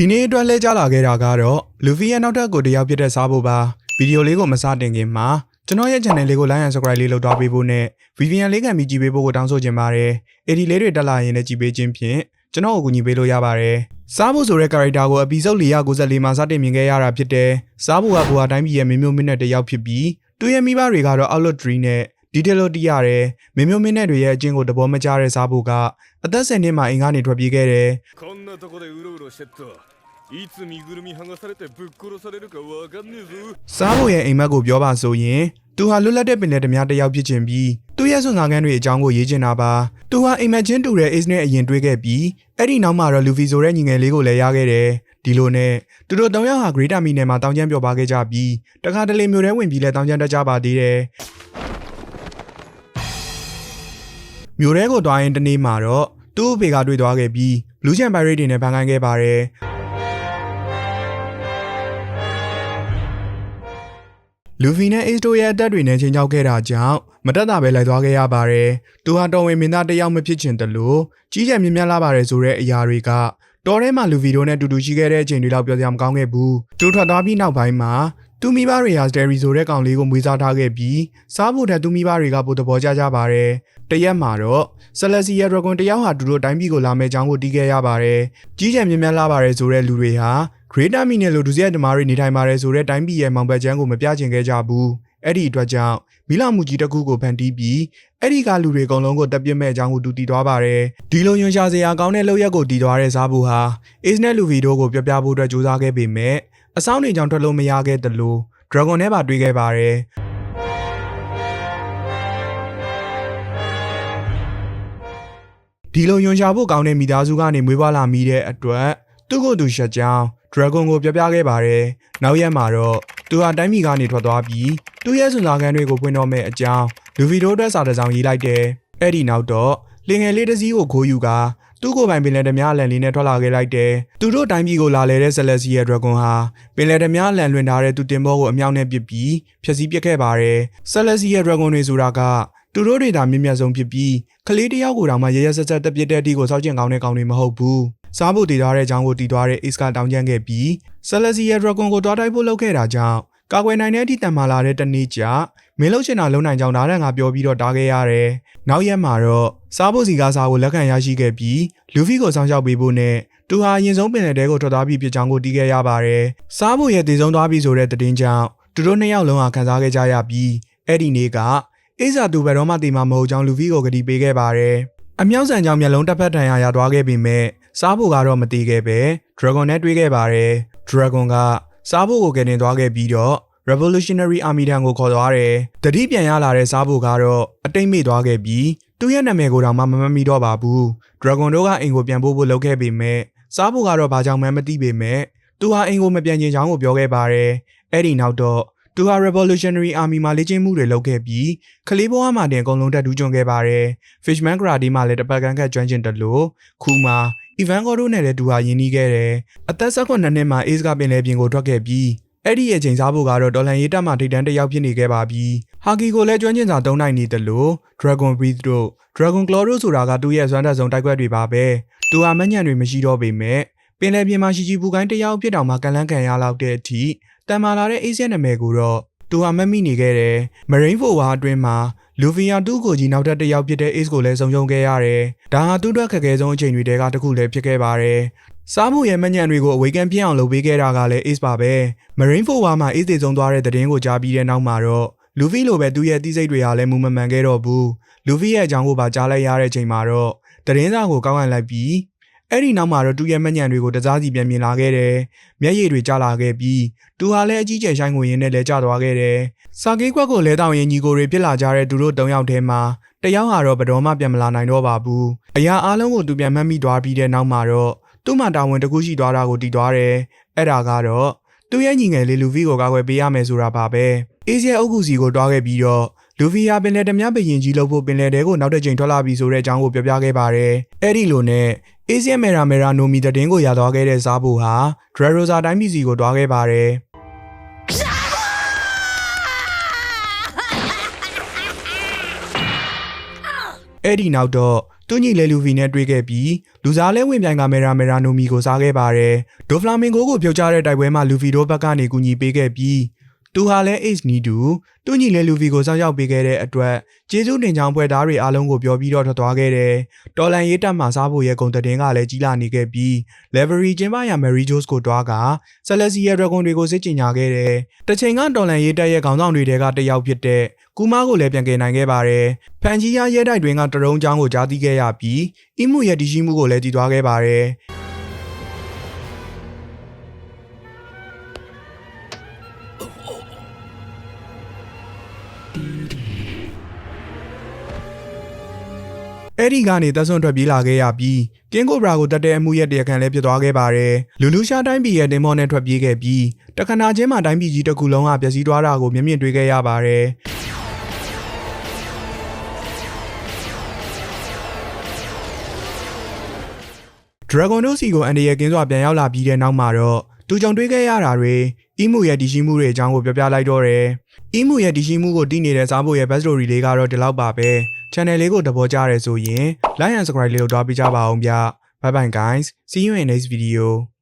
ဒီနေ့အတွက်လဲကြလာခဲ့တာကတော့လူဖီရဲ့နောက်ထပ်ကိုတယောက်ဖြစ်တဲ့စားဖို့ပါဗီဒီယိုလေးကိုမစတင်ခင်မှာကျွန်တော်ရဲ့ channel လေးကို like and subscribe လေးလုပ်သွားပေးဖို့နဲ့ VPN လေးခံပြီးကြည့်ပေးဖို့ကိုတောင်းဆိုချင်ပါတယ်။ AD လေးတွေတက်လာရင်လည်းကြည့်ပေးခြင်းဖြင့်ကျွန်တော်ကိုကူညီပေးလို့ရပါတယ်။စားဖို့ဆိုတဲ့ character ကို episode 494မှာစတင်မြင်ခဲ့ရတာဖြစ်တယ်။စားဖို့ကကိုဟာတိုင်းပြည်ရဲ့မင်းမျိုးမင်းနဲ့တယောက်ဖြစ်ပြီးသူရဲ့မိဘတွေကတော့ outlet tree နဲ့ detail လို့တည်ရတယ်။မင်းမျိုးမင်းနဲ့တွေရဲ့အချင်းကိုတဘောမကျတဲ့စားဖို့ကအသက်10နှစ်မှာအိမ်ကနေထွက်ပြေးခဲ့တယ်။ こんなとこでうろうろしてっといつ身ぐるみ剥がされてぶっ殺されるかわかんねえぞ စားဖို့ရဲ့အိမ်မက်ကိုပြောပါဆိုရင်သူဟာလွတ်လပ်တဲ့ပင်လယ်ဓမြတစ်ယောက်ဖြစ်ခြင်းပြီးသူ့ရဲ့စွန့်စားခန်းတွေအကြောင်းကိုရေးချင်တာပါသူဟာအိမ်မက်ချင်းတူတဲ့ Ace နဲ့အရင်တွေ့ခဲ့ပြီးအဲ့ဒီနောက်မှာတော့ Luffy ဆိုတဲ့ညီငယ်လေးကိုလည်းရခဲ့တယ်ဒီလိုနဲ့သူတို့၃ယောက်ဟာ Great Army နယ်မှာတောင်းကျမ်းပြောပါခဲ့ကြပြီးတခါတလေမျိုးထဲဝင်ပြီးလဲတောင်းကျမ်းတက်ကြပါသေးတယ် မျိုးထဲကိုသွားရင်တနေ့မှာတော့သူ့အဖေကတွေ့သွားခဲ့ပြီး Blue Jam Pirate တွေနဲ့ဖန်ခိုင်းခဲ့ပါတယ်လူဖီနဲ့အေးစတိုရဲ့အသက်တွေနဲ့ချိန်ချောက်ခဲ့တာကြောင့်မတက်တာပဲလိုက်သွားခဲ့ရပါတယ်။သူဟာတော်ဝင်မင်းသားတစ်ယောက်မဖြစ်ချင်တယ်လို့ကြီးကျယ်မြင့်မြတ်လာပါတယ်ဆိုတဲ့အရာတွေကတော်ထဲမှာလူဖီတို့နဲ့တူတူရှိခဲ့တဲ့အချိန်တွေလောက်ပြောစရာမကောင်းခဲ့ဘူး။သူထွက်သွားပြီးနောက်ပိုင်းမှာ သူမိဘတွေဟာစတယ်ရီဆိုတဲ့ကောင်လေးကိုမွေးစားထားခဲ့ပြီးစားဖို့တဲ့သူမိဘတွေကပိုသဘောကျကြပါတယ်။တရက်မှာတော့ဆလက်စီယာဒရဂွန်တယောက်ဟာသူတို့တိုင်းပြည်ကိုလာမဲ့အကြောင်းကိုတီးခဲ့ရပါတယ်။ကြီးကျယ်မြင့်မြတ်လာပါတယ်ဆိုတဲ့လူတွေဟာ Great Army နဲ့လိုဒုစရိုက်ဓမားတွေနေထိုင်ပါတယ်ဆိုတဲ့တိုင်းပြည်ရဲ့မောင်ဘက်ချမ်းကိုမပြချင်ခဲ့ကြဘူးအဲ့ဒီအတွက်ကြောင့်မိလာမှုကြီးတစ်ခုကိုဖန်တီးပြီးအဲ့ဒီကလူတွေအကုန်လုံးကိုတပ်ပြစ်မဲ့အကြောင်းကိုတူတည်သွားပါတယ်ဒီလိုယွန်ရှာစရာကောင်းတဲ့လောက်ရက်ကိုတည်သွားတဲ့စားဘူးဟာ Ace နဲ့ Luffy တို့ကိုပြပြဖို့အတွက်ကြိုးစားခဲ့ပေမဲ့ အဆောင်တွေကြောင့်ထွက်လို့မရခဲ့တယ်လို့ Dragon နဲ့ပါတွေ့ခဲ့ပါတယ်ဒီလိုယွန်ရှာဖို့ကောင်းတဲ့မိသားစုကနေမွေးဖွားလာမိတဲ့အတွက်သူ့ကိုယ်သူရှက်ကြောင်း Dragon ကိုပြပြခဲ့ပါတယ်။နောက်ရက်မှာတော့သူဟာတိုင်းပြည်ကနေထွက်သွားပြီးသူ့ရဲ့စွန်စားခန်းတွေကိုဖွင့်တော့မဲ့အကြောင်းလူဗီတို့အတွက်စာတစ်စောင်ရေးလိုက်တယ်။အဲ့ဒီနောက်တော့လင်ငယ်လေးတစ်စီးကိုခိုးယူက သူ့ကိုယ်ပိုင်ပင်လယ်ဓမြအလန်လေးနဲ့ထွက်လာခဲ့လိုက်တယ်။သူတို့တိုင်းပြည်ကိုလာလဲတဲ့ Celestia Dragon ဟာပင်လယ်ဓမြအလန်လွင်ထားတဲ့သူတင်ဘောကိုအမြောက်နဲ့ပစ်ပြီးဖျက်ဆီးပစ်ခဲ့ပါတယ်။ Celestia Dragon တွေဆိုတာကသူတို့တွေဒါမြင့်မြတ်ဆုံးဖြစ်ပြီးကလေးတယောက်ကိုတောင်မှရရဆက်ဆက်တက်ပြစ်တဲ့အထိကိုစောက်ကျင်ကောင်းတဲ့ကောင်တွေမဟုတ်ဘူး။စားဖို့တည်ထားတဲ့အကြောင်းကိုတည်သွားတဲ့ Ace ကတောင်းကျမ်းခဲ့ပြီး Celestia Dragon ကိုတွားတိုက်ဖို့လုပ်ခဲ့တာကြောင့် ကာကွယ်နိုင်တဲ့အထိတန်မာလာတဲ့တနေ့ကျမင်းလုံးချင်တာလုံနိုင်ကြောင်းဒါရန်ကပြောပြီးတော့တားခဲ့ရတယ်။နောက်ရက်မှာတော့စားဖို့စီကားစားကိုလက်ခံရရှိခဲ့ပြီးလူဖီကိုစောင့်ရှောက်ပေးဖို့နဲ့သူဟာအရင်ဆုံးပင်လယ်တဲကိုထွက်သွားပြီးဖြစ်ကြောင်းကိုတီးခဲ့ရပါတယ်။စားဖို့ရဲ့တည်ဆုံးသွားပြီဆိုတဲ့သတင်းကြောင့်သူတို့နှစ်ယောက်လုံးဟာခံစားခဲ့ကြရပြီးအဲ့ဒီနေ့ကအိစာသူဘယ်တော့မှတည်မှာမဟုတ်ကြောင်းလူဖီကိုကတိပေးခဲ့ပါတယ်။အမြောက်ဆန်ကြောင့်မျက်လုံးတစ်ဖက်ထန်ရရသွားခဲ့ပေမဲ့စားဖို့ကတော့မတည်ခဲ့ပဲ Dragon နဲ့တွေ့ခဲ့ပါတယ်။ Dragon က စားဖို့ကိုကယ်တင်သွားခဲ့ပြီးတော့ Revolutionary Army ထံကိုခေါ်သွားတယ်။တတိပြန်ရလာတဲ့စားဖို့ကတော့အတိတ်မေ့သွားခဲ့ပြီးသူ့ရဲ့နာမည်ကိုတော့မှမမတ်မိတော့ပါဘူး။ Dragon တို့ကအိမ်ကိုပြန်ပို့ဖို့လုပ်ခဲ့ပေမဲ့စားဖို့ကတော့ဘာကြောင့်မှမသိပေမဲ့သူဟာအိမ်ကိုမပြန်ချင်ကြောင်းကိုပြောခဲ့ပါတယ်။အဲ့ဒီနောက်တော့သူဟာ Revolutionary Army မှာလေ့ကျင့်မှုတွေလုပ်ခဲ့ပြီးခလေးဘဝမှာတင်အကုန်လုံးတက်တူးကြုံခဲ့ပါတယ်။ Fishman Karate မှာလည်းတစ်ပတ်ကန်ခတ်ကျွမ်းကျင်တယ်လို့ခုမှာ Ivan Goro နဲ့လည်းသူဟာယဉ်နီးခဲ့တယ်။အသက်16နှစ်မှာ Ace ကပင်လေပြင်ကိုထွက်ခဲ့ပြီးအဲ့ဒီရဲ့ချိန်စားဖို့ကတော့ဒေါ်လန်ရေးတက်မှထိတ်တန်းတစ်ယောက်ဖြစ်နေခဲ့ပါပြီ။ဟာကီကိုလည်းကျွမ်းကျင်စာသုံးနိုင်နေတယ်လို့ Dragon Breath တို့ Dragon Claw တို့ဆိုတာကသူ့ရဲ့စွမ်းတက်ဆုံးတိုက်ကွက်တွေပါပဲ။သူဟာမညံ့တွေမရှိတော့ပေမဲ့ပင်လေပြင်မှာရှိရှိပူကိုင်းတစ်ယောက်ဖြစ်တောင်မှကန်လန်းခံရလောက်တဲ့အထိတန်မာလာတဲ့ Ace ရဲ့နာမည်ကိုတော့သူဟာမမိနေခဲ့တယ်။ Marine Forward အတွင်းမှာ လူဖီယာတူးကိုကြီးနောက်ထပ်တစ်ယောက်ဖြစ်တဲ့ Ace ကိုလည်းဆုံရှုံခဲ့ရတယ်။ဒါဟာသူ့အတွက်ခက်ခဲဆုံးအချိန်တွေတဲကတစ်ခုလည်းဖြစ်ခဲ့ပါတယ်။စားမှုရဲ့မညံ့တွေကိုအဝေကန်ပြင်းအောင်လုပ်ပေးခဲ့တာကလည်း Ace ပါပဲ။ Marine Forward မှာ Ace တည်ဆုံးသွားတဲ့သတင်းကိုကြားပြီးတဲ့နောက်မှာတော့လူဖီလိုပဲသူ့ရဲ့တိစိတ်တွေဟာလည်းမူမမှန်ခဲ့တော့ဘူး။လူဖီရဲ့အကြောင်းကိုပါကြားလိုက်ရတဲ့ချိန်မှာတော့သတင်းစာကိုကောက်ခံလိုက်ပြီး အဲ့ဒီနောက်မှာတော့သူ့ရဲ့မညံ့တွေကိုတစားစီပြန်မြင်လာခဲ့တယ်။မျက်ရည်တွေကျလာခဲ့ပြီးသူဟာလည်းအကြီးကျယ်ဆိုင်ငွေရင်းနဲ့လဲကျသွားခဲ့တယ်။စာကေးကွက်ကိုလဲတောင်ရင်ညီကိုတွေဖြစ်လာကြတဲ့သူတို့၃ယောက်ထဲမှာတယောက်ဟာတော့ဘတော်မှပြန်မလာနိုင်တော့ပါဘူး။အရာအလုံးကိုသူပြန်မှတ်မိသွားပြီးတဲ့နောက်မှာတော့သူ့မှာတာဝန်တစ်ခုရှိသွားတာကိုတည်သွားတယ်။အဲ့ဒါကတော့သူ့ရဲ့ညီငယ်လေးလူဖီကိုကာကွယ်ပေးရမယ်ဆိုတာပါပဲ။အေးစီအုပ်ကူစီကိုတွားခဲ့ပြီးတော့လူဖီယာပင်လယ်ဓမြပရင်ကြီးလို့ဖို့ပင်လယ်တဲကိုနောက်တစ်ချိန်ထွက်လာပြီဆိုတဲ့အကြောင်းကိုပြောပြခဲ့ပါတယ်။အဲ့ဒီလိုနဲ့ အေးစီမေရာမေရာနိုမီတဲ့င်းကိုရသွားခဲ့တဲ့စားဖို့ဟာဒရရိုဇာတိုင်းပြည်စီကိုတွားခဲ့ပါတယ်။အဲ့ဒီနောက်တော့သူညီလေလူဗီနဲ့တွေ့ခဲ့ပြီးလူစားလဲဝင်ပြိုင်ကမေရာမေရာနိုမီကိုစားခဲ့ပါတယ်ဒိုဖလာမင်ဂိုကိုပြုတ်ချတဲ့တိုက်ပွဲမှာလူဗီတို့ဘက်ကနေကူညီပေးခဲ့ပြီး သူဟာလည်း Ace နီတူသူညီလေလူဗီကိုစောင့်ရှောက်ပေးခဲ့တဲ့အတွက်ကျေးဇူးတင်ကြောင်းဖွဲ့သားတွေအားလုံးကိုပြောပြီးတော့ထွက်သွားခဲ့တယ်တော်လန်ရေးတက်မှာစားဖို့ရဲ့ဂုံတည်င်းကလည်းကြီးလာနေခဲ့ပြီး Levery ကျင်းပရာ Mary Jones ကိုတွားက Celestia Dragon တွေကိုစစ်ကြင်ညာခဲ့တယ်တချိန်ကတော်လန်ရေးတက်ရဲ့ခေါင်းဆောင်တွေတဲကတစ်ယောက်ဖြစ်တဲ့ကူမာကိုလည်းပြန်ကယ်နိုင်ခဲ့ပါတယ်ဖန်ကြီးရရဲတိုက်တွင်ကတရုံးချောင်းကိုကြားသိခဲ့ရပြီးအီမှုရဲ့တည်ရှိမှုကိုလည်းတည်သွားခဲ့ပါတယ် အဲ့ဒီကနေတက်ဆွန့်ထွက်ပြေးလာခဲ့ရပြီးကင်းကိုဘရာကိုတက်တဲ့အမှုရဲ့တရားခံလည်းပြစ်သွားခဲ့ပါတယ်လူလူရှာတိုင်းပြည်ရဲ့တင်မောနဲ့ထွက်ပြေးခဲ့ပြီးတခဏချင်းမှာတိုင်းပြည်ကြီးတစ်ခုလုံးကပျက်စီးသွားတာကိုမျက်မြင်တွေ့ခဲ့ရပါတယ် Dragon တို့စီကိုအန်ဒီရဲ့ကင်းစွာပြန်ရောက်လာပြီးတဲ့နောက်မှာတော့ သူကြုံတွေ့ခဲ့ရတာတွေအီမှုရဲ့တည်ရှိမှုတွေအကြောင်းကိုပြောပြလိုက်တော့တယ်။အီမှုရဲ့တည်ရှိမှုကိုတည်နေတဲ့စားဖို့ရဲ့ best story လေးကတော့ဒီလောက်ပါပဲ။ channel လေးကိုသဘောကျရဲဆိုရင် like and subscribe လေးကိုတွားပေးကြပါအောင်ဗျ။ Bye bye guys. See you in next video.